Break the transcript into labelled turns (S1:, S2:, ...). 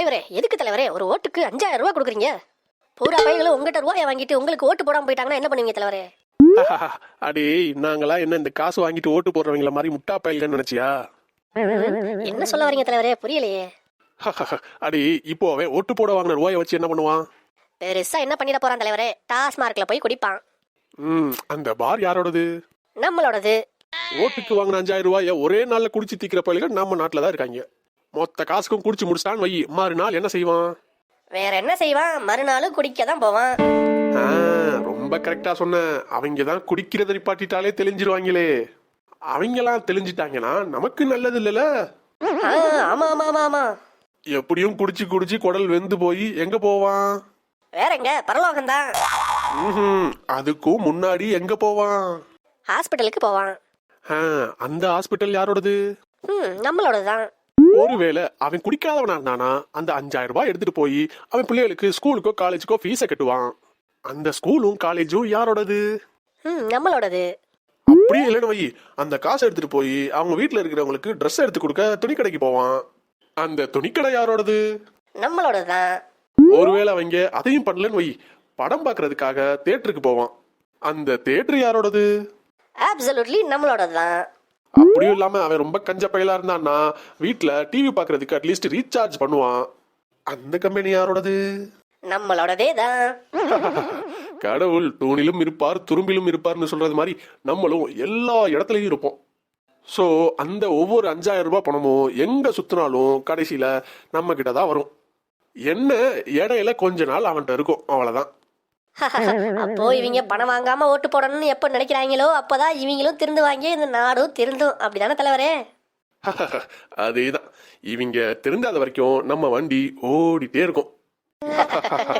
S1: தலைவரே எதுக்கு தலைவரே? ஒரு ஓட்டுக்கு அஞ்சாயிரம் ரூபாய் கொடுக்குறீங்க? பூரா பையங்களும் உங்ககிட்ட ரூபாயை வாங்கிட்டு உங்களுக்கு ஓட்டு போடாம போயிட்டாங்கன்னா என்ன பண்ணுவீங்க தலைவரே?
S2: அடே நாங்களா என்ன இந்த காசு வாங்கிட்டு ஓட்டு போடுறவங்கள மாதிரி முட்டா பயல்கன்னு நினைச்சியா?
S1: என்ன சொல்ல வரீங்க தலைவரே? புரியலையே.
S2: அடே இப்போ அவன் ஓட்டு போட வாங்கின ரூபாயை வச்சு என்ன பண்ணுவான்?
S1: பெருசா என்ன பண்ணிட போறான் தலைவரே? டாஸ்மார்க்ல போய் குடிப்பான்.
S2: ம் அந்த பார் யாரோடது?
S1: நம்மளோடது.
S2: ஓட்டுக்கு வாங்கின அஞ்சாயிரம் ரூபாய ஒரே நாள்ல குடிச்சு தீக்கிற பயல்கள் நம்ம நாட்டில் தான் இருக்காங்க. மொத்த காசுக்கும் குடிச்சு முடிச்சிட்டான்னு வை. மறுநாள் என்ன செய்வான்?
S1: வேற என்ன செய்வான்? மறுநாளும் குடிக்க தான் போவான்
S2: ரொம்ப கரெக்டா சொன்ன. அவங்க தான் குடிக்கிறத நிப்பாட்டிட்டாலே தெளிஞ்சிருவாங்களே. அவங்கெல்லாம் தெளிஞ்சிட்டாங்கன்னா நமக்கு நல்லது இல்லைல்ல?
S1: ஆ, ஆமா ஆமா ஆமா ஆமா.
S2: எப்படியும் குடிச்சு குடிச்சு குடல் வெந்து போய் எங்க போவான்?
S1: வேற எங்க? பரலோகம் தான்.
S2: அதுக்கும் முன்னாடி எங்க போவான்?
S1: ஹாஸ்பிட்டலுக்கு போவான்.
S2: ஆ, அந்த ஹாஸ்பிட்டல் யாரோடது?
S1: ம் நம்மளோடது தான்
S2: ஒருவேளை அவன் குடிக்காதவனா இருந்தானா? அந்த அஞ்சாயிரம் ரூபாய் எடுத்துட்டு போய் அவன் பிள்ளைகளுக்கு ஸ்கூலுக்கோ காலேஜுக்கோ ஃபீஸை கட்டுவான். அந்த ஸ்கூலும் காலேஜும் யாரோடது?
S1: நம்மளோடது.
S2: அப்படியே இல்லைன்னு வை. அந்த காசை எடுத்துட்டு போய் அவங்க வீட்ல இருக்கிறவங்களுக்கு ட்ரெஸ் எடுத்து கொடுக்க துணிக்கடைக்கு போவான். அந்த துணிக்கடை யாரோடது?
S1: நம்மளோடது தான்
S2: ஒருவேளை அவங்க அதையும் பண்ணலன்னு வை. படம் பார்க்கறதுக்காக தேட்டருக்கு போவான். அந்த தேட்டர் யாரோடது?
S1: ஆப்சல்யூட்லி நம்மளோடது தான்
S2: அப்படியும் இல்லாம அவன் ரொம்ப கஞ்ச பயலா இருந்தான்னா வீட்ல டிவி பார்க்கறதுக்கு அட்லீஸ்ட் ரீசார்ஜ் பண்ணுவான். அந்த கம்பெனி யாரோடது?
S1: நம்மளோடதே தான்.
S2: கடவுள் தூணிலும் இருப்பார் துரும்பிலும் இருப்பார்னு சொல்றது மாதிரி நம்மளும் எல்லா இடத்துலயும் இருப்போம். ஸோ அந்த ஒவ்வொரு அஞ்சாயிரம் ரூபாய் பணமும் எங்க சுத்தினாலும் கடைசியில நம்ம கிட்ட தான் வரும். என்ன இடையில கொஞ்ச நாள் அவன்கிட்ட இருக்கும். அவ்வளவுதான்.
S1: அப்போ இவங்க பணம் வாங்காம ஓட்டு போடணும்னு எப்ப நினைக்கிறாங்களோ அப்பதான் இவங்களும் திருந்துவாங்க இந்த நாடும் திருந்தும். அப்படிதானே தலைவரே?
S2: அதேதான். இவங்க திருந்தாத வரைக்கும் நம்ம வண்டி ஓடிட்டே இருக்கும்.